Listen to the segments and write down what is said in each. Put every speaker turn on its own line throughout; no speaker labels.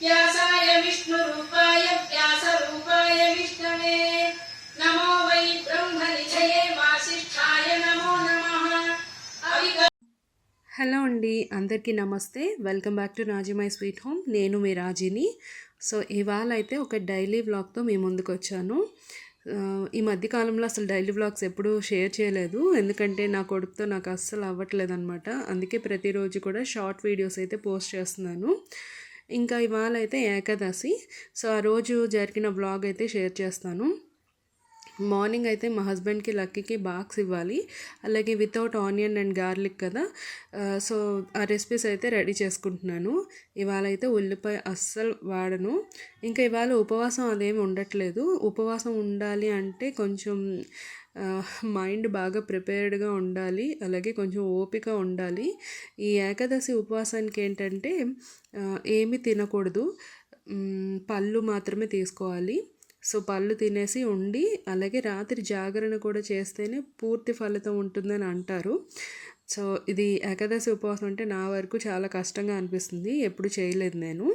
व्यासाय विष्णुरूपाय व्यासरूपाय विष्णवे नमो वै ब्रह्मनिधये वासिष्ठाय नमो नमः अविक
హలో అండి అందరికీ నమస్తే welcome back to Raji my sweet home నేను మీ రాజీని సో ఇవాళ అయితే ఒక డైలీ వ్లాగ్తో మీ ముందుకు వచ్చాను ఆ, ఈ మధ్య కాలంలో అసలు డైలీ వ్లాగ్స్ ఎప్పుడూ షేర్ చేయలేదు ఎందుకంటే నా కొడుకుతో నాకు అస్సలు అవ్వట్లేదు అనమాట అందుకే ప్రతిరోజు కూడా షార్ట్ వీడియోస్ అయితే పోస్ట్ చేస్తున్నాను ఇంకా ఇవాళ అయితే ఏకాదశి. సో ఆ రోజు జరిగిన బ్లాగ్ అయితే షేర్ చేస్తాను. మార్నింగ్ అయితే మా హస్బెండ్కి లక్కీకి బాక్స్ ఇవ్వాలి. అలాగే వితౌట్ ఆనియన్ అండ్ గార్లిక్ కదా. సో ఆ రెసిపీస్ అయితే రెడీ చేసుకుంటున్నాను. ఇవాళ అయితే ఉల్లిపాయ అస్సలు వాడను. ఇంకా ఇవాళ ఉపవాసం అదేమి ఉండట్లేదు. ఉపవాసం ఉండాలి అంటే కొంచెం మైండ్ బాగా ప్రిపేర్డ్గా ఉండాలి అలాగే కొంచెం ఓపిక ఉండాలి. ఈ ఏకాదశి ఉపవాసానికి ఏంటంటే ఏమి తినకూడదు. పళ్ళు మాత్రమే తీసుకోవాలి. సో పళ్ళు తినేసి ఉండి అలాగే రాత్రి జాగరణ కూడా చేస్తేనే పూర్తి ఫలితం ఉంటుందని అంటారు. సో ఇది ఏకాదశి ఉపవాసం అంటే నా వరకు చాలా కష్టంగా అనిపిస్తుంది. ఎప్పుడు చేయలేదు నేను.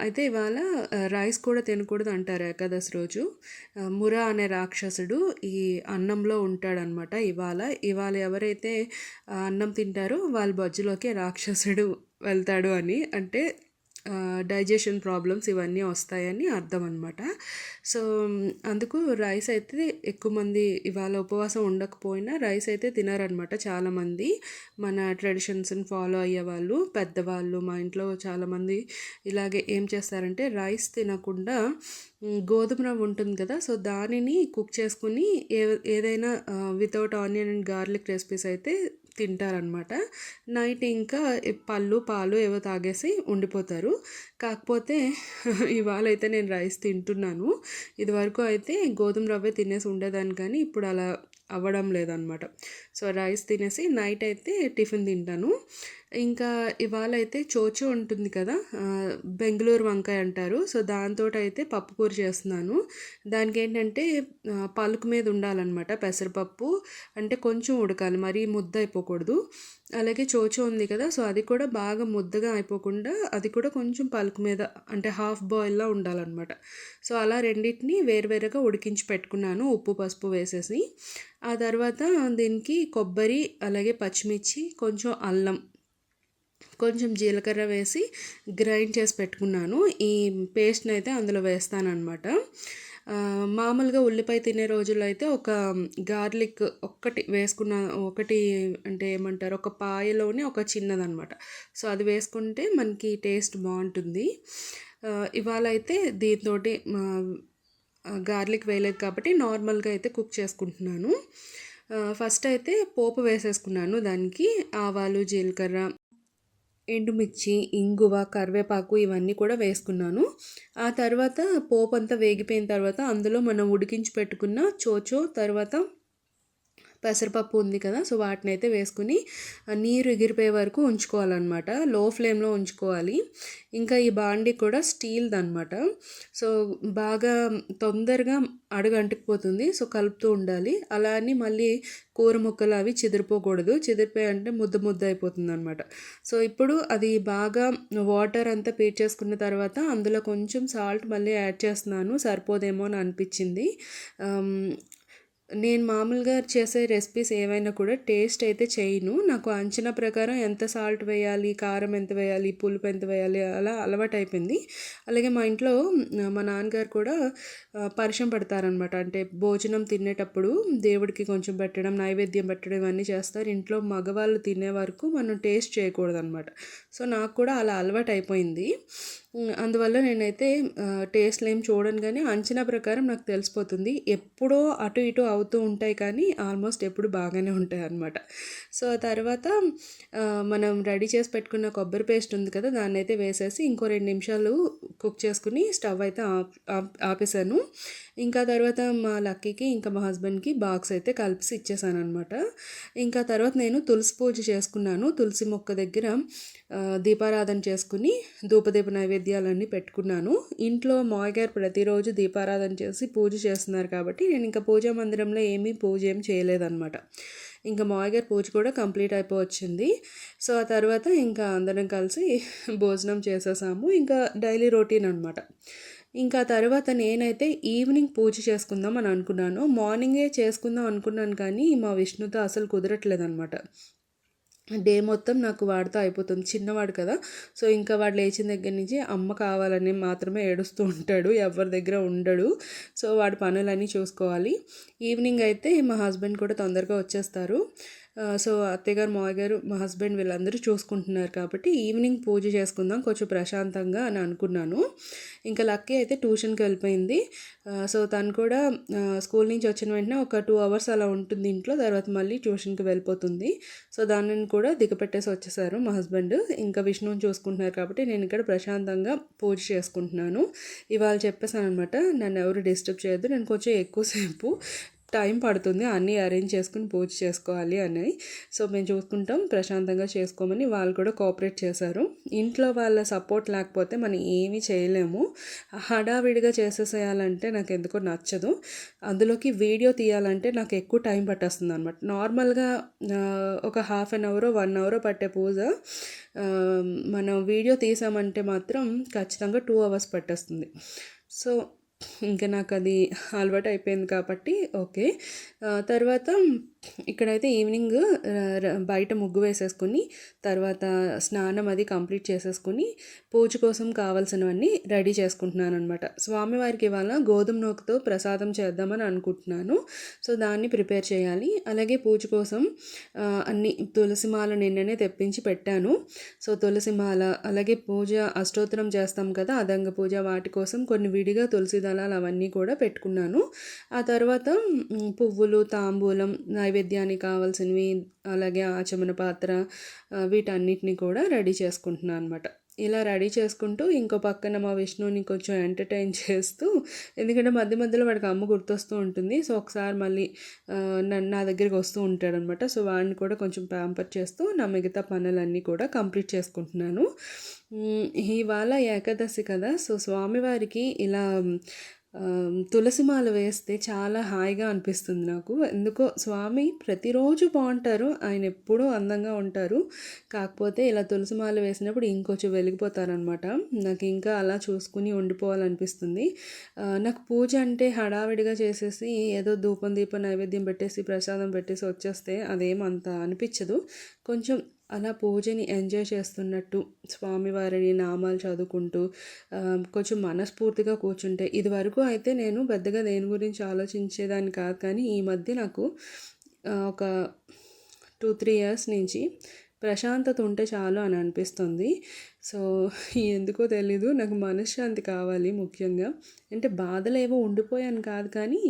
అయితే ఇవాళ రైస్ కూడా తినకూడదు అంటారు ఏకాదశి రోజు. మురా అనే రాక్షసుడు ఈ అన్నంలో ఉంటాడనమాట ఇవాళ. ఇవాళ ఎవరైతే అన్నం తింటారో వాళ్ళ బజ్జులోకి రాక్షసుడు వెళ్తాడు అని. అంటే డైజెషన్ ప్రాబ్లమ్స్ ఇవన్నీ వస్తాయని అర్థం అనమాట సో అందుకు రైస్ అయితే ఎక్కువ మంది ఇవాళ ఉపవాసం ఉండకపోయినా రైస్ అయితే తినారనమాట చాలామంది. మన ట్రెడిషన్స్ని ఫాలో అయ్యే వాళ్ళు పెద్దవాళ్ళు మా ఇంట్లో చాలామంది ఇలాగే ఏం చేస్తారంటే రైస్ తినకుండా గోధుమ రవ్వ ఉంటుంది కదా సో దానిని కుక్ చేసుకుని ఏ ఏదైనా without onion and garlic recipes అయితే తింటారనమాట నైట్ ఇంకా పళ్ళు పాలు ఏవో తాగేసి ఉండిపోతారు. కాకపోతే ఇవాళ అయితే నేను రైస్ తింటున్నాను. ఇదివరకు అయితే గోధుమ రవ్వే తినేసి ఉండేదాన్ని కానీ ఇప్పుడు అలా అవ్వడం లేదనమాట సో రైస్ తినేసి నైట్ అయితే టిఫిన్ తింటాను. ఇంకా ఇవాళ అయితే చోచో ఉంటుంది కదా బెంగళూరు వంకాయ అంటారు. సో దాంతో అయితే పప్పు కూర చేస్తున్నాను. దానికి ఏంటంటే పలుకు మీద ఉండాలన్నమాట పెసరపప్పు. అంటే కొంచెం ఉడకాలి మరీ ముద్ద అయిపోకూడదు. అలాగే చోచో ఉంది కదా సో అది కూడా బాగా ముద్దగా అయిపోకుండా అది కూడా కొంచెం పలుకు మీద అంటే హాఫ్ బాయిల్లా ఉండాలన్నమాట. సో అలా రెండింటిని వేరువేరుగా ఉడికించి పెట్టుకున్నాను ఉప్పు పసుపు వేసేసి. ఆ తర్వాత దీనికి కొబ్బరి అలాగే పచ్చిమిర్చి కొంచెం అల్లం కొంచెం జీలకర్ర వేసి గ్రైండ్ చేసి పెట్టుకున్నాను. ఈ పేస్ట్ని అయితే అందులో వేస్తానమాట మామూలుగా ఉల్లిపాయ తినే రోజుల్లో అయితే ఒక గార్లిక్ ఒక్కటి వేసుకున్న ఒకటి అంటే ఏమంటారు ఒక పాయలోనే ఒక చిన్నదనమాట సో అది వేసుకుంటే మనకి టేస్ట్ బాగుంటుంది. ఇవాళ అయితే దీంతో గార్లిక్ వేయలేదు కాబట్టి నార్మల్గా అయితే కుక్ చేసుకుంటున్నాను. ఫస్ట్ అయితే పోపు వేసేసుకున్నాను దానికి ఆవాలు జీలకర్ర ఎండుమిర్చి ఇంగువ కరివేపాకు ఇవన్నీ కూడా వేసుకున్నాను. ఆ తర్వాత పోపు అంతా వేగిపోయిన తర్వాత అందులో మనం ఉడికించి పెట్టుకున్న చోచో తర్వాత పెసరపప్పు ఉంది కదా సో వాటిని అయితే వేసుకుని నీరు ఎగిరిపోయే వరకు ఉంచుకోవాలన్నమాట. లో ఫ్లేమ్లో ఉంచుకోవాలి. ఇంకా ఈ బాండి కూడా స్టీల్ది అనమాట సో బాగా తొందరగా అడుగంటుకుపోతుంది సో కలుపుతూ ఉండాలి. అలా అని మళ్ళీ కూర ముక్కలు అవి చెదిరిపోకూడదు. చెదిరిపోయి అంటే ముద్ద ముద్ద అయిపోతుంది అనమాట సో ఇప్పుడు అది బాగా వాటర్ అంతా పీడ్చేసుకున్న తర్వాత అందులో కొంచెం సాల్ట్ మళ్ళీ యాడ్ చేస్తున్నాను. సరిపోదేమో అని అనిపించింది. నేను మామూలుగా చేసే రెసిపీస్ ఏవైనా కూడా టేస్ట్ అయితే చేయను. నాకు అంచనా ప్రకారం ఎంత సాల్ట్ వేయాలి కారం ఎంత వేయాలి పులుపు ఎంత వేయాలి అలా అలవాటు అయిపోయింది అలాగే మా ఇంట్లో మా నాన్నగారు కూడా పరిచయం పెడతారనమాట అంటే భోజనం తినేటప్పుడు దేవుడికి కొంచెం పెట్టడం నైవేద్యం పెట్టడం ఇవన్నీ చేస్తారు. ఇంట్లో మగవాళ్ళు తినే వరకు మనం టేస్ట్ చేయకూడదు అనమాట సో నాకు కూడా అలా అలవాటు అయిపోయింది అందువల్ల నేనైతే టేస్ట్లు ఏం చూడను కానీ అంచనా ప్రకారం నాకు తెలిసిపోతుంది. ఎప్పుడో అటు ఇటు అవుతూ ఉంటాయి కానీ ఆల్మోస్ట్ ఎప్పుడు బాగానే ఉంటాయి అన్నమాట. సో ఆ తర్వాత మనం రెడీ చేసి పెట్టుకున్న కొబ్బరి పేస్ట్ ఉంది కదా దాన్ని అయితే వేసేసి ఇంకో రెండు నిమిషాలు కుక్ చేసుకుని స్టవ్ అయితే ఆపేసాను. ఇంకా తర్వాత మా లక్కీకి ఇంకా మా హస్బెండ్కి బాక్స్ అయితే కలిపి ఇచ్చేసాను అనమాట ఇంకా తర్వాత నేను తులసి పూజ చేసుకున్నాను. తులసి మొక్క దగ్గర దీపారాధన చేసుకుని ధూపదీప నైవేద్యాలన్నీ పెట్టుకున్నాను. ఇంట్లో మాయగారు ప్రతిరోజు దీపారాధన చేసి పూజ చేస్తున్నారు కాబట్టి నేను ఇంకా పూజా మందిరంలో ఏమీ పూజ ఏం చేయలేదన్నమాట. ఇంకా మాయగారు గారి పూజ కూడా కంప్లీట్ అయిపోవచ్చింది. సో ఆ తర్వాత ఇంకా అందరం కలిసి భోజనం చేసేసాము. ఇంకా డైలీ రొటీన్ అనమాట ఇంకా తర్వాత నేనైతే ఈవినింగ్ పూజ చేసుకుందాం అని అనుకున్నాను. మార్నింగే చేసుకుందాం అనుకున్నాను కానీ మా విష్ణుతో అసలు కుదరట్లేదు అనమాట డే మొత్తం నాకు వాడితో అయిపోతుంది. చిన్నవాడు కదా. సో ఇంకా వాడు లేచిన దగ్గర నుంచి అమ్మ కావాలని మాత్రమే ఏడుస్తూ ఉంటాడు. ఎవరి దగ్గర ఉండడు. సో వాడి పనులన్నీ చూసుకోవాలి. ఈవినింగ్ అయితే మా హస్బెండ్ కూడా తొందరగా వచ్చేస్తారు. సో అత్తయ్యగారు మావయ్య గారు మా హస్బెండ్ వీళ్ళందరూ చూసుకుంటున్నారు కాబట్టి ఈవినింగ్ పూజ చేసుకుందాం కొంచెం ప్రశాంతంగా అని అనుకున్నాను. ఇంకా లక్కీ అయితే ట్యూషన్కి వెళ్ళిపోయింది. సో తను కూడా స్కూల్ నుంచి వచ్చిన వెంటనే ఒక టూ అవర్స్ అలా ఉంటుంది ఇంట్లో తర్వాత మళ్ళీ ట్యూషన్కి వెళ్ళిపోతుంది. సో దానిని కూడా దిగపెట్టేసి వచ్చేసారు మా హస్బెండ్. ఇంకా విష్ణువుని చూసుకుంటున్నారు కాబట్టి నేను ఇక్కడ ప్రశాంతంగా పూజ చేసుకుంటున్నాను. ఇవాళ చెప్పేసాను అనమాట నన్ను ఎవరు డిస్టర్బ్ చేయొద్దు నేను కొంచెం ఎక్కువసేపు టైం పడుతుంది అన్నీ అరేంజ్ చేసుకుని పూజ చేసుకోవాలి అని సో మేము చూసుకుంటాం ప్రశాంతంగా చేసుకోమని వాళ్ళు కూడా కోఆపరేట్ చేశారు. ఇంట్లో వాళ్ళ సపోర్ట్ లేకపోతే మనం ఏమీ చేయలేము. హడావిడిగా చేసేసేయాలంటే నాకు ఎందుకో నచ్చదు. అందులోకి వీడియో తీయాలంటే నాకు ఎక్కువ టైం పట్టేస్తుంది అనమాట నార్మల్గా ఒక half an hour one hour పట్టే పూజ మనం వీడియో తీసామంటే మాత్రం ఖచ్చితంగా టూ అవర్స్ పట్టేస్తుంది. సో ఇంకా నాకు అది అలవాటు అయిపోయింది కాబట్టి ఓకే. తర్వాత ఇక్కడైతే ఈవినింగ్ బయట ముగ్గు వేసేసుకుని తర్వాత స్నానం అది కంప్లీట్ చేసేసుకుని పూజ కోసం కావాల్సినవన్నీ రెడీ చేసుకుంటున్నాను అనమాట స్వామివారికి ఇవాళ గోధుమ నూకతో ప్రసాదం చేద్దామని అనుకుంటున్నాను. సో దాన్ని ప్రిపేర్ చేయాలి. అలాగే పూజ కోసం అన్ని తులసి మాల నిన్ననే తెప్పించి పెట్టాను. సో తులసి మాల అలాగే పూజ అష్టోత్తరం చేస్తాం కదా అదంగ పూజ వాటి కోసం కొన్ని విడిగా తులసి దళాలు అవన్నీ కూడా పెట్టుకున్నాను. ఆ తర్వాత పువ్వులు తాంబూలం నైవేద్యానికి కావాల్సినవి అలాగే ఆచమన పాత్ర వీటన్నిటిని కూడా రెడీ చేసుకుంటున్నాను అనమాట ఇలా రెడీ చేసుకుంటూ ఇంకో పక్కన మా విష్ణుని కొంచెం ఎంటర్టైన్ చేస్తూ ఎందుకంటే మధ్య మధ్యలో వాడికి అమ్మ గుర్తొస్తూ ఉంటుంది. సో ఒకసారి మళ్ళీ నన్ను నా దగ్గరికి వస్తూ ఉంటాడనమాట సో వాడిని కూడా కొంచెం ప్యాంపర్ చేస్తూ నా మిగతా పనులన్నీ కూడా కంప్లీట్ చేసుకుంటున్నాను. ఇవాళ ఏకాదశి కదా. సో స్వామివారికి ఇలా తులసిమాల వేస్తే చాలా హాయిగా అనిపిస్తుంది నాకు. ఎందుకో స్వామి ప్రతిరోజు బాగుంటారు. ఆయన ఎప్పుడూ అందంగా ఉంటారు. కాకపోతే ఇలా తులసిమాల వేసినప్పుడు ఇంకొంచెం వెలిగిపోతారనమాట నాకు ఇంకా అలా చూసుకుని ఉండిపోవాలనిపిస్తుంది. నాకు పూజ అంటే హడావిడిగా చేసేసి ఏదో ధూపం దీపం నైవేద్యం పెట్టేసి ప్రసాదం పెట్టేసి వచ్చేస్తే అదేం అంత అనిపించదు. కొంచెం అలా పూజని ఎంజాయ్ చేస్తున్నట్టు స్వామివారిని నామాలు చదువుకుంటూ కొంచెం మనస్ఫూర్తిగా కూర్చుంటే ఇది వరకు అయితే నేను పెద్దగా దేని గురించి ఆలోచించేదాన్ని కాదు కానీ ఈ మధ్య నాకు ఒక టూ త్రీ ఇయర్స్ నుంచి ప్రశాంతత ఉంటే చాలు అని అనిపిస్తుంది. సో ఎందుకో తెలీదు. నాకు మనశ్శాంతి కావాలి ముఖ్యంగా. అంటే బాధలు ఏవో ఉండిపోయాను కాదు కానీ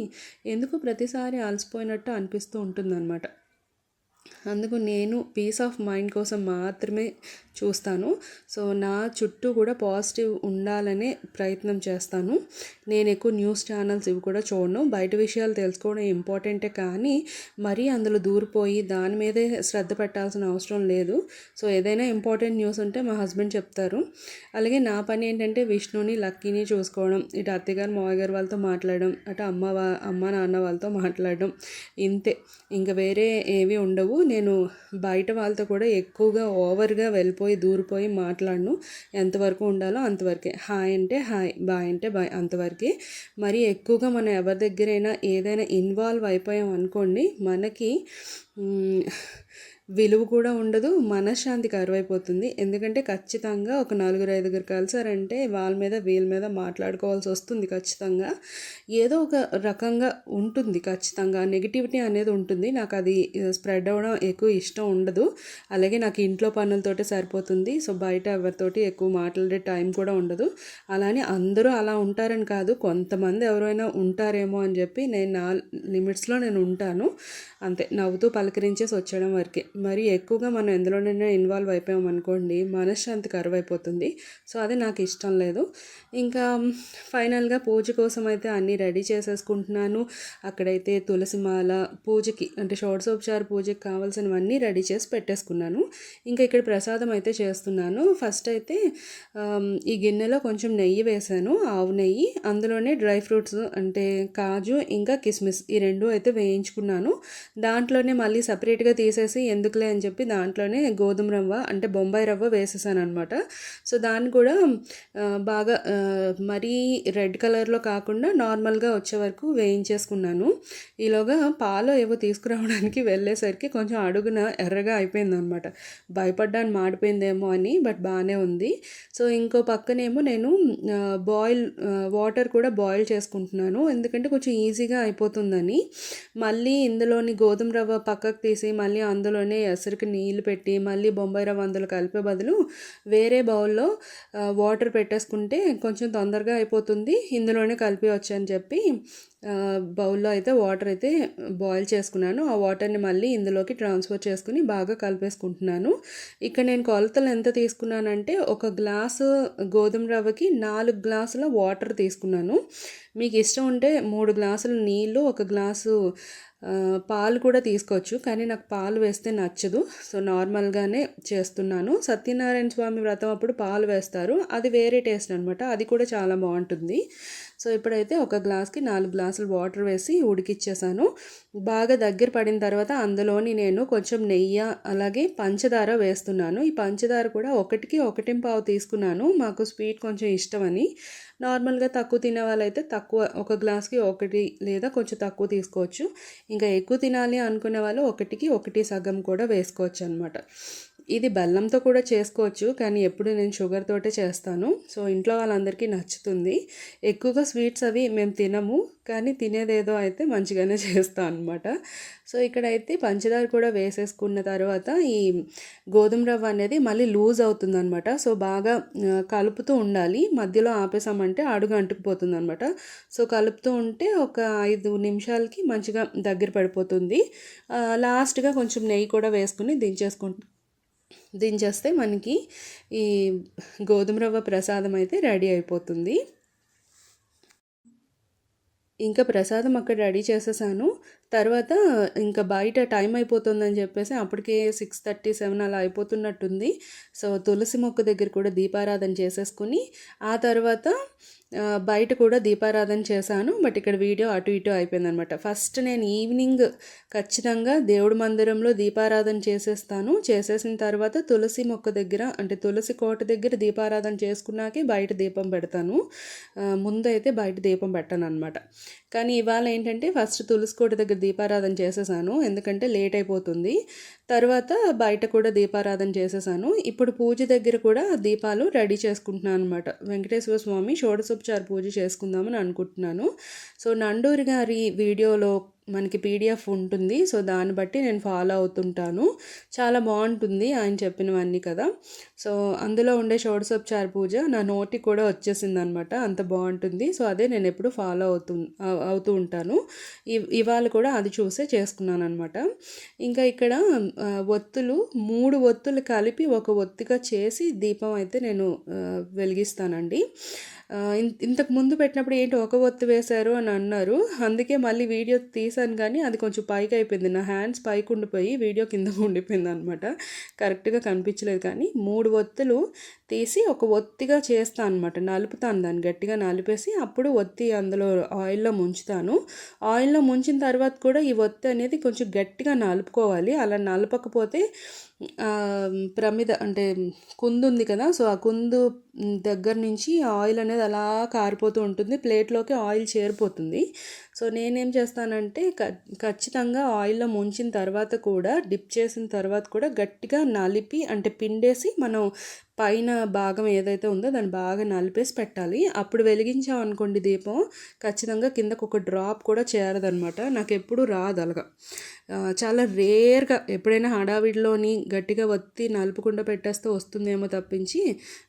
ఎందుకో ప్రతిసారి అలసిపోయినట్టు అనిపిస్తూ ఉంటుందన్నమాట. అందుకు నేను పీస్ ఆఫ్ మైండ్ కోసం మాత్రమే చూస్తాను. సో నా చుట్టూ కూడా పాజిటివ్ ఉండాలనే ప్రయత్నం చేస్తాను. నేను ఎక్కువ న్యూస్ ఛానల్స్ ఇవి కూడా చూడను. బయట విషయాలు తెలుసుకోవడం ఇంపార్టెంటే కానీ మరీ అందులో దూరిపోయి దాని మీదే శ్రద్ధ పెట్టాల్సిన అవసరం లేదు. సో ఏదైనా ఇంపార్టెంట్ న్యూస్ ఉంటే మా హస్బెండ్ చెప్తారు. అలాగే నా పని ఏంటంటే విష్ణుని లక్కీని చూసుకోవడం ఇటు అత్తగారు మామగారు వాళ్ళతో మాట్లాడడం అటు అమ్మ వా అమ్మ నాన్న వాళ్ళతో మాట్లాడడం ఇంతే. ఇంకా వేరే ఏవి ఉండవు. నేను బయట వాళ్ళతో కూడా ఎక్కువగా ఓవర్గా వెళ్ళిపోయి పోయి దూరిపోయి మాట్లాడను. ఎంతవరకు ఉండాలో అంతవరకే. హాయ్ అంటే హాయ్ బాయ్ అంటే బాయ్ అంతవరకే. మరి ఎక్కువగా మనం ఎవరి దగ్గరైనా ఏదైనా ఇన్వాల్వ్ అయిపోయాం అనుకోండి మనకి విలువ కూడా ఉండదు మనశ్శాంతి కరువైపోతుంది. ఎందుకంటే ఖచ్చితంగా ఒక నలుగురు ఐదుగురు కలిసారంటే వాళ్ళ మీద వీళ్ళ మీద మాట్లాడుకోవాల్సి వస్తుంది ఖచ్చితంగా. ఏదో ఒక రకంగా ఉంటుంది ఖచ్చితంగా. నెగిటివిటీ అనేది ఉంటుంది. నాకు అది స్ప్రెడ్ అవ్వడం ఎక్కువ ఇష్టం ఉండదు. అలాగే నాకు ఇంట్లో పనులతోటే సరిపోతుంది. సో బయట ఎవరితోటి ఎక్కువ మాట్లాడే టైం కూడా ఉండదు. అలానే అందరూ అలా ఉంటారని కాదు. కొంతమంది ఎవరైనా ఉంటారేమో అని చెప్పి నేను నా లిమిట్స్లో నేను ఉంటాను. అంతే. నవ్వుతూ పలకరించేసి వచ్చేయడం వరకే. మరి ఎక్కువగా మనం ఎందులోనైనా ఇన్వాల్వ్ అయిపోయామనుకోండి మనశ్శాంతి కరువు అయిపోతుంది సో అది నాకు ఇష్టం లేదు. ఇంకా ఫైనల్గా పూజ కోసం అయితే అన్నీ రెడీ చేసేసుకుంటున్నాను. అక్కడైతే తులసి మాల పూజకి అంటే షోడశోపచార పూజకి కావాల్సినవన్నీ రెడీ చేసి పెట్టేసుకున్నాను. ఇంకా ఇక్కడ ప్రసాదం అయితే చేస్తున్నాను. ఫస్ట్ అయితే ఈ గిన్నెలో కొంచెం నెయ్యి వేసాను ఆవు నెయ్యి అందులోనే డ్రై ఫ్రూట్స్ అంటే కాజు ఇంకా కిస్మిస్ ఈ రెండు అయితే వేయించుకున్నాను. దాంట్లోనే మళ్ళీ సపరేట్గా తీసేసి ఎందుకు ఎందుకులే అని చెప్పి దాంట్లోనే గోధుమ రవ్వ అంటే బొంబాయి రవ్వ వేసేసాను అనమాట సో దాన్ని కూడా బాగా మరీ రెడ్ కలర్లో కాకుండా నార్మల్గా వచ్చే వరకు వేయించేసుకున్నాను. ఈలోగా పాలు ఏవో తీసుకురావడానికి వెళ్ళేసరికి కొంచెం అడుగున ఎర్రగా అయిపోయింది అనమాట భయపడ్డాను మాడిపోయిందేమో అని బట్ బాగానే ఉంది. సో ఇంకో పక్కనేమో నేను బాయిల్ వాటర్ కూడా బాయిల్ చేసుకుంటున్నాను. ఎందుకంటే కొంచెం ఈజీగా అయిపోతుందని. మళ్ళీ ఇందులోని గోధుమ రవ్వ పక్కకు తీసి మళ్ళీ అందులోనే ఎసరికి నీళ్ళు పెట్టి మళ్ళీ బొంబాయి రవ్వ అందులో కలిపే బదులు వేరే బౌల్లో వాటర్ పెట్టేసుకుంటే కొంచెం తొందరగా అయిపోతుంది. ఇందులోనే కలిపి వచ్చని చెప్పి బౌల్లో అయితే వాటర్ అయితే బాయిల్ చేసుకున్నాను. ఆ వాటర్ని మళ్ళీ ఇందులోకి ట్రాన్స్ఫర్ చేసుకుని బాగా కలిపేసుకుంటున్నాను. ఇక్కడ నేను కొలతలు ఎంత తీసుకున్నానంటే ఒక గ్లాసు గోధుమ రవ్వకి నాలుగు గ్లాసుల వాటర్ తీసుకున్నాను. మీకు ఇష్టం ఉంటే మూడు గ్లాసులు నీళ్ళు ఒక గ్లాసు పాలు కూడా తీసుకోవచ్చు. కానీ నాకు పాలు వేస్తే నచ్చదు. సో నార్మల్గానే చేస్తున్నాను. సత్యనారాయణ స్వామి వ్రతం అప్పుడు పాలు వేస్తారు. అది వేరే టేస్ట్ అనమాట అది కూడా చాలా బాగుంటుంది. సో ఇప్పుడైతే ఒక గ్లాస్కి నాలుగు గ్లాసులు వాటర్ వేసి ఉడికిచ్చేసాను. బాగా దగ్గర పడిన తర్వాత అందులోని నేను కొంచెం నెయ్యి అలాగే పంచదార వేస్తున్నాను. ఈ పంచదార కూడా ఒకటికి ఒకటి పావు తీసుకున్నాను. మాకు స్వీట్ కొంచెం ఇష్టమని. నార్మల్గా తక్కువ తినే వాళ్ళైతే తక్కువ ఒక గ్లాస్కి ఒకటి లేదా కొంచెం తక్కువ తీసుకోవచ్చు. ఇంకా ఎక్కువ తినాలి అనుకునే వాళ్ళు ఒకటికి ఒకటి సగం కూడా వేసుకోవచ్చు అనమాట ఇది బెల్లంతో కూడా చేసుకోవచ్చు కానీ ఎప్పుడు నేను షుగర్ తోటే చేస్తాను. సో ఇంట్లో వాళ్ళందరికీ నచ్చుతుంది. ఎక్కువగా స్వీట్స్ అవి మేము తినము కానీ తినేదేదో అయితే మంచిగానే చేస్తాం అనమాట సో ఇక్కడైతే పంచదార కూడా వేసేసుకున్న తర్వాత ఈ గోధుమ రవ్వ అనేది మళ్ళీ లూజ్ అవుతుందనమాట సో బాగా కలుపుతూ ఉండాలి. మధ్యలో ఆపేసామంటే అడుగు అంటుకుపోతుంది అనమాట సో కలుపుతూ ఉంటే ఒక ఐదు నిమిషాలకి మంచిగా దగ్గర పడిపోతుంది. లాస్ట్గా కొంచెం నెయ్యి కూడా వేసుకుని దించేసుకుంటు దించేస్తే మనకి ఈ గోధుమ రవ్వ ప్రసాదం అయితే రెడీ అయిపోతుంది. ఇంకా ప్రసాదం అక్కడ రెడీ చేసేసాను. తర్వాత ఇంకా బయట టైం అయిపోతుందని చెప్పేసి అప్పటికే సిక్స్ థర్టీ సెవెన్ అలా అయిపోతున్నట్టుంది. సో తులసి మొక్క దగ్గర కూడా దీపారాధన చేసేసుకుని ఆ తర్వాత బయట కూడా దీపారాధన చేశాను బట్ ఇక్కడ వీడియో అటు ఇటు అయిపోయిందనమాట. ఫస్ట్ నేను ఈవినింగ్ ఖచ్చితంగా దేవుడి మందిరంలో దీపారాధన చేసేస్తాను. చేసేసిన తర్వాత తులసి మొక్క దగ్గర అంటే తులసి కోట దగ్గర దీపారాధన చేసుకున్నాకే బయట దీపం పెడతాను. ముందైతే బయట దీపం పెట్టాను అనమాట కానీ ఇవాళ ఏంటంటే ఫస్ట్ తులసి కోట దగ్గర దీపారాధన చేసేసాను. ఎందుకంటే లేట్ అయిపోతుంది. తర్వాత బయట కూడా దీపారాధన చేసేసాను. ఇప్పుడు పూజ దగ్గర కూడా దీపాలు రెడీ చేసుకుంటున్నాను అనమాట వెంకటేశ్వర స్వామి షోడసోపచార పూజ చేసుకుందామని అనుకుంటున్నాను. సో నండూరి గారి వీడియోలో మనకి పీడిఎఫ్ ఉంటుంది. సో దాన్ని బట్టి నేను ఫాలో అవుతుంటాను. చాలా బాగుంటుంది ఆయన చెప్పినవన్నీ కదా. సో అందులో ఉండే షోడసోపచార పూజ నా నోటికి కూడా వచ్చేసింది అనమాట అంత బాగుంటుంది. సో అదే నేను ఎప్పుడు ఫాలో అవుతూ అవుతూ ఉంటాను. ఇ- ఇవాళ కూడా అది చూసే చేసుకున్నాను అనమాట ఇంకా ఇక్కడ ఒత్తులు మూడు ఒత్తులు కలిపి ఒక ఒత్తిగా చేసి దీపం అయితే నేను వెలిగిస్తానండి. ఆ, ఇంతకు ముందు పెట్టినప్పుడు ఏంటి ఒక ఒత్తు వేశారు అని అన్నారు. అందుకే మళ్ళీ వీడియో తీసాను కానీ అది కొంచెం పైకి అయిపోయింది. నా హ్యాండ్స్ పైకి ఉండిపోయి వీడియో కింద ఉండిపోయింది అనమాట కరెక్ట్గా కనిపించలేదు కానీ మూడు ఒత్తులు తీసి ఒక ఒత్తిగా చేస్తాను అనమాట నలుపుతాను దాన్ని గట్టిగా నలిపేసి అప్పుడు ఒత్తి అందులో ఆయిల్లో ముంచుతాను. ఆయిల్లో ముంచిన తర్వాత కూడా ఈ ఒత్తి అనేది కొంచెం గట్టిగా నలుపుకోవాలి. అలా నలపకపోతే ప్రమిద అంటే కుందు ఉంది కదా సో ఆ కుందు దగ్గర నుంచి ఆయిల్ అనేది అలా కారిపోతూ ఉంటుంది. ప్లేట్లోకి ఆయిల్ చేరిపోతుంది. సో నేనేం చేస్తానంటే క- ఖచ్చితంగా ఆయిల్లో ముంచిన తర్వాత కూడా డిప్ చేసిన తర్వాత కూడా గట్టిగా నలిపి అంటే పిండేసి మనం పైన భాగం ఏదైతే ఉందో దాన్ని బాగా నలిపేసి పెట్టాలి. అప్పుడు వెలిగించాం అనుకోండి దీపం ఖచ్చితంగా కిందకు ఒక డ్రాప్ కూడా చేరదనమాట. నాకు ఎప్పుడు రాదు అలాగా. చాలా రేర్గా ఎప్పుడైనా హడావిడిలోని గట్టిగా వత్తి నలుపుకుండా పెట్టేస్తే వస్తుందేమో తప్పించి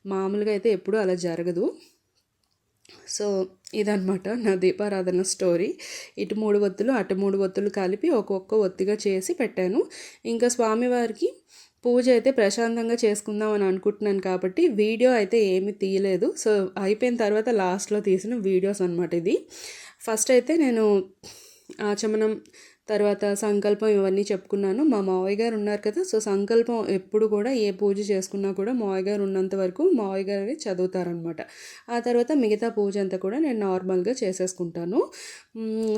మామూలుగా అయితే ఎప్పుడూ అలా జరగదు. సో ఇదనమాట నా దీపారాధన స్టోరీ. ఇటు మూడు ఒత్తులు అటు మూడు ఒత్తులు కలిపి ఒక్కొక్క ఒత్తిగా చేసి పెట్టాను. ఇంకా స్వామివారికి పూజ అయితే ప్రశాంతంగా చేసుకుందాం అని అనుకుంటున్నాను కాబట్టి వీడియో అయితే ఏమీ తీయలేదు. సో అయిపోయిన తర్వాత లాస్ట్లో తీసిన వీడియోస్ అనమాట ఇది. ఫస్ట్ అయితే నేను ఆచమనం తర్వాత సంకల్పం ఇవన్నీ చెప్పుకున్నాను. మా మావయ్య గారు ఉన్నారు కదా సో సంకల్పం ఎప్పుడు కూడా ఏ పూజ చేసుకున్నా కూడా మావయ్య గారు ఉన్నంత వరకు మావయ్య గారు చదువుతారనమాట ఆ తర్వాత మిగతా పూజ అంతా కూడా నేను నార్మల్గా చేసేసుకుంటాను.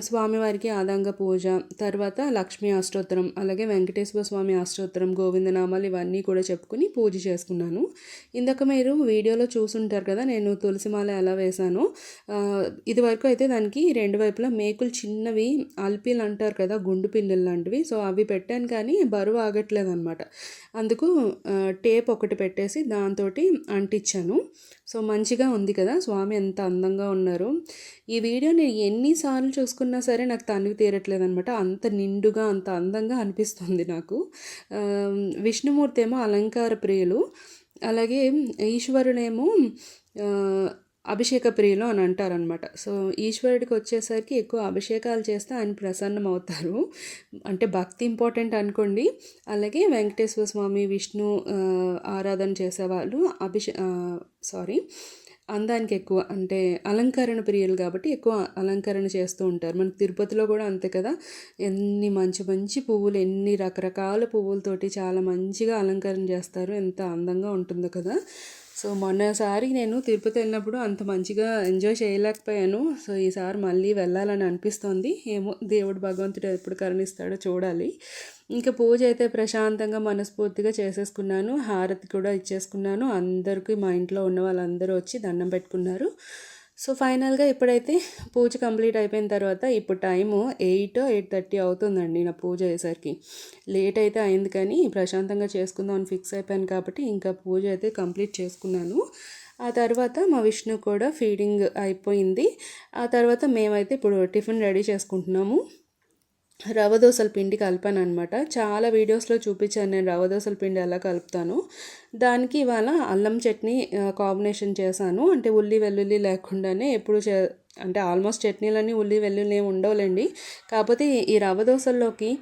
స్వామివారికి ఆదంగ పూజ తర్వాత లక్ష్మీ అష్టోత్తరం అలాగే వెంకటేశ్వర స్వామి అష్టోత్తరం గోవిందనామాలు ఇవన్నీ కూడా చెప్పుకుని పూజ చేసుకున్నాను. ఇందాక మీరు వీడియోలో చూసుంటారు కదా నేను తులసిమాల ఎలా వేశాను ఇదివరకు అయితే దానికి రెండు వైపులా మేకులు చిన్నవి అల్పీలు అంటారు కదా గుండు పిల్లలు లాంటివి. సో అవి పెట్టాను కానీ బరువు ఆగట్లేదు అనమాట అందుకు టేప్ ఒకటి పెట్టేసి దాంతో అంటించాను సో మంచిగా ఉంది కదా స్వామి ఎంత అందంగా ఉన్నారు. ఈ వీడియో నేను ఎన్నిసార్లు చూసుకున్నా సరే నాకు తనివి తీరట్లేదు అనమాట అంత నిండుగా అంత అందంగా అనిపిస్తుంది నాకు. విష్ణుమూర్తి ఏమో అలంకార ప్రియులు. అలాగే ఈశ్వరుడేమో అభిషేక ప్రియులు అని అంటారనమాట. సో ఈశ్వరుడికి వచ్చేసరికి ఎక్కువ అభిషేకాలు చేస్తే ఆయన ప్రసన్నం అవుతారు అంటే భక్తి ఇంపార్టెంట్ అనుకోండి. అలాగే వెంకటేశ్వర స్వామి విష్ణు ఆరాధన చేసేవాళ్ళు అభిషే సారీ అందానికి ఎక్కువ. అంటే అలంకరణ ప్రియులు కాబట్టి ఎక్కువ అలంకరణ చేస్తూ ఉంటారు. మనకి తిరుపతిలో కూడా అంతే కదా. ఎన్ని మంచి మంచి పువ్వులు ఎన్ని రకరకాల పువ్వులతోటి చాలా మంచిగా అలంకరణ చేస్తారు. ఎంత అందంగా ఉంటుందో కదా. సో మొన్నసారి నేను తిరుపతి వెళ్ళినప్పుడు అంత మంచిగా ఎంజాయ్ చేయలేకపోయాను. సో ఈసారి మళ్ళీ వెళ్ళాలని అనిపిస్తోంది. ఏమో దేవుడు భగవంతుడు ఎప్పుడు కరుణిస్తాడో చూడాలి. ఇంకా పూజ అయితే ప్రశాంతంగా మనస్ఫూర్తిగా చేసేసుకున్నాను. హారతి కూడా ఇచ్చేసుకున్నాను. అందరికీ మా ఇంట్లో ఉన్న వాళ్ళందరూ వచ్చి దండం పెట్టుకున్నారు. సో ఫైనల్గా ఇప్పుడైతే పూజ కంప్లీట్ అయిపోయిన తర్వాత ఇప్పుడు టైము ఎయిట్ ఎయిట్ థర్టీ అవుతుందండి నా పూజ అయ్యేసరికి. లేట్ అయితే అయింది కానీ ప్రశాంతంగా చేసుకుందాం అని ఫిక్స్ అయిపోయాను కాబట్టి ఇంకా పూజ అయితే కంప్లీట్ చేసుకున్నాను. ఆ తర్వాత మా విష్ణు కూడా ఫీడింగ్ అయిపోయింది. ఆ తర్వాత మేమైతే ఇప్పుడు టిఫిన్ రెడీ చేసుకుంటున్నాము. రవ దోసల పిండి కలిపాను అనమాట చాలా వీడియోస్లో చూపించాను నేను రవ దోసల పిండి ఎలా కలుపుతాను. దానికి ఇవాళ అల్లం చట్నీ కాంబినేషన్ చేశాను. అంటే ఉల్లి వెల్లుల్లి లేకుండానే ఎప్పుడు చే అంటే ఆల్మోస్ట్ చట్నీలన్నీ ఉల్లి వెల్లుల్లి ఏమి ఉండవులేండి. కాకపోతే ఈ రవ దోసల్లోకి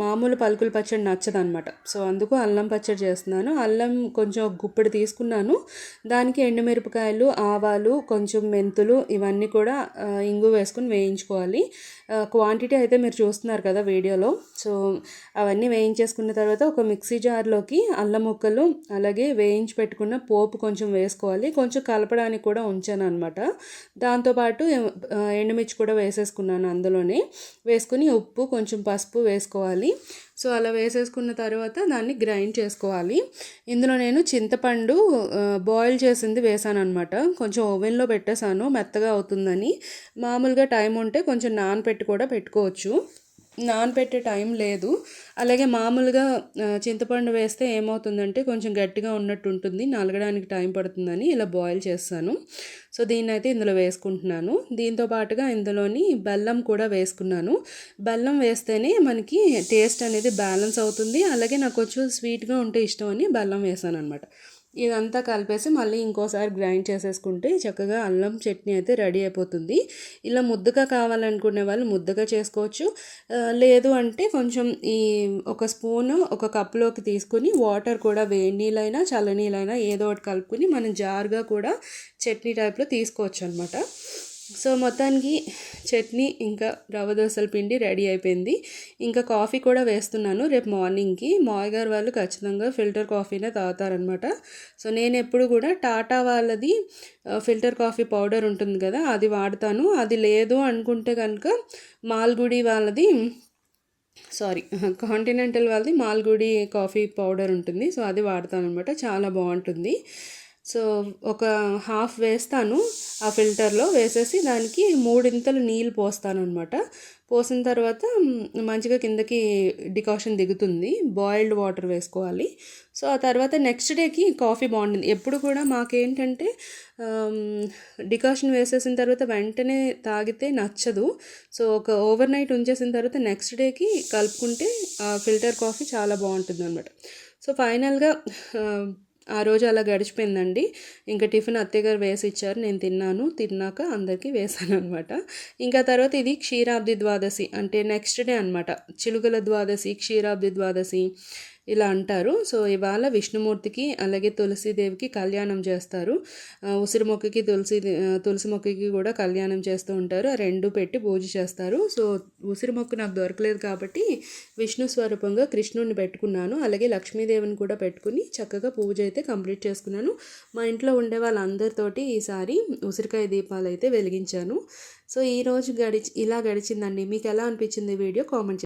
మామూలు పలుకుల పచ్చడి నచ్చదనమాట. సో అందుకు అల్లం పచ్చడి చేస్తున్నాను. అల్లం కొంచెం గుప్పిడి తీసుకున్నాను. దానికి ఎండుమిరపకాయలు ఆవాలు కొంచెం మెంతులు ఇవన్నీ కూడా ఇంగు వేసుకుని వేయించుకోవాలి. క్వాంటిటీ అయితే మీరు చూస్తున్నారు కదా వీడియోలో. సో అవన్నీ వేయించేసుకున్న తర్వాత ఒక మిక్సీ జార్లోకి అల్లం ముక్కలు అలాగే వేయించి పెట్టుకున్న పోపు కొంచెం వేసుకోవాలి. కొంచెం కలపడానికి కూడా ఉంచాను అనమాట దాంతోపాటు ఎండుమిర్చి కూడా వేసేసుకున్నాను అందులోనే. వేసుకుని ఉప్పు కొంచెం పసుపు వేసుకోవాలి. సో అలా వేసేసుకున్న తర్వాత దాన్ని గ్రైండ్ చేసుకోవాలి. ఇందులో నేను చింతపండు బాయిల్ చేసింది వేసాను అనమాట కొంచెం ఓవెన్లో పెట్టేశాను మెత్తగా అవుతుందని. మామూలుగా టైం ఉంటే కొంచెం నానపెట్టి కూడా పెట్టుకోవచ్చు. నానబెట్టే టైం లేదు. అలాగే మామూలుగా చింతపండు వేస్తే ఏమవుతుందంటే కొంచెం గట్టిగా ఉన్నట్టు ఉంటుంది నలగడానికి టైం పడుతుందని ఇలా బాయిల్ చేస్తాను. సో దీన్ని అయితే ఇందులో వేసుకుంటున్నాను. దీంతో పాటుగా ఇందులోని బెల్లం కూడా వేసుకున్నాను. బెల్లం వేస్తేనే మనకి టేస్ట్ అనేది బ్యాలెన్స్ అవుతుంది. అలాగే నాకు కొంచెం స్వీట్గా ఉంటే ఇష్టం అని బెల్లం వేసాను అనమాట ఇదంతా కలిపేసి మళ్ళీ ఇంకోసారి గ్రైండ్ చేసేసుకుంటే చక్కగా అల్లం చట్నీ అయితే రెడీ అయిపోతుంది. ఇలా ముద్దగా కావాలనుకునే వాళ్ళు ముద్దగా చేసుకోవచ్చు. లేదు అంటే కొంచెం ఈ ఒక స్పూను ఒక కప్లోకి తీసుకుని వాటర్ కూడా వేడి నీళ్ళైనా చల్ల నీళ్ళైనా ఏదో ఒకటి కలుపుకుని మనం జారుగా కూడా చట్నీ టైప్లో తీసుకోవచ్చు అనమాట సో మొత్తానికి చట్నీ ఇంకా రవ్వ దోసల పిండి రెడీ అయిపోయింది. ఇంకా కాఫీ కూడా వేస్తున్నాను రేపు మార్నింగ్కి. మాయ్ గారు వాళ్ళు ఖచ్చితంగా ఫిల్టర్ కాఫీనే తాగుతారనమాట సో నేను ఎప్పుడు కూడా టాటా వాళ్ళది ఫిల్టర్ కాఫీ పౌడర్ ఉంటుంది కదా అది వాడతాను. అది లేదు అనుకుంటే కనుక మాల్గుడి వాళ్ళది సారీ కాంటినెంటల్ వాళ్ళది మాల్గుడి కాఫీ పౌడర్ ఉంటుంది. సో అది వాడతాను అనమాట చాలా బాగుంటుంది. సో ఒక హాఫ్ వేస్తాను ఆ ఫిల్టర్లో వేసేసి దానికి మూడింతలు నీళ్ళు పోస్తాను అనమాట పోసిన తర్వాత మంచిగా కిందకి డికాషన్ దిగుతుంది. బాయిల్డ్ వాటర్ వేసుకోవాలి. సో ఆ తర్వాత నెక్స్ట్ డేకి కాఫీ బాగుంటుంది ఎప్పుడు కూడా మాకేంటంటే డికాషన్ వేసేసిన తర్వాత వెంటనే తాగితే నచ్చదు. సో ఒక ఓవర్ నైట్ ఉంచేసిన తర్వాత నెక్స్ట్ డేకి కలుపుకుంటే ఆ ఫిల్టర్ కాఫీ చాలా బాగుంటుంది అనమాట సో ఫైనల్గా ఆ రోజు అలా గడిచిపోయిందండి. ఇంకా టిఫిన్ అత్తయ్య గారు వేసి ఇచ్చారు నేను తిన్నాను. తిన్నాక అందరికీ వేసాను అనమాట ఇంకా తర్వాత ఇది క్షీరాబ్ది ద్వాదశి అంటే నెక్స్ట్ డే అనమాట చిలుకల ద్వాదశి క్షీరాబ్ది ద్వాదశి ఇలా అంటారు. సో ఇవాళ విష్ణుమూర్తికి అలాగే తులసీదేవికి కళ్యాణం చేస్తారు. ఉసిరి మొక్కకి తులసి తులసి మొక్కకి కూడా కళ్యాణం చేస్తూ ఉంటారు. ఆ రెండు పెట్టి పూజ చేస్తారు. సో ఉసిరి మొక్క నాకు దొరకలేదు కాబట్టి విష్ణు స్వరూపంగా కృష్ణుడిని పెట్టుకున్నాను. అలాగే లక్ష్మీదేవిని కూడా పెట్టుకుని చక్కగా పూజ అయితే కంప్లీట్ చేసుకున్నాను. మా ఇంట్లో ఉండే వాళ్ళందరితోటి ఈసారి ఉసిరికాయ దీపాలు అయితే వెలిగించాను. సో ఈరోజు గడిచి ఇలా గడిచిందండి. మీకు ఎలా అనిపించింది వీడియో? కామెంట్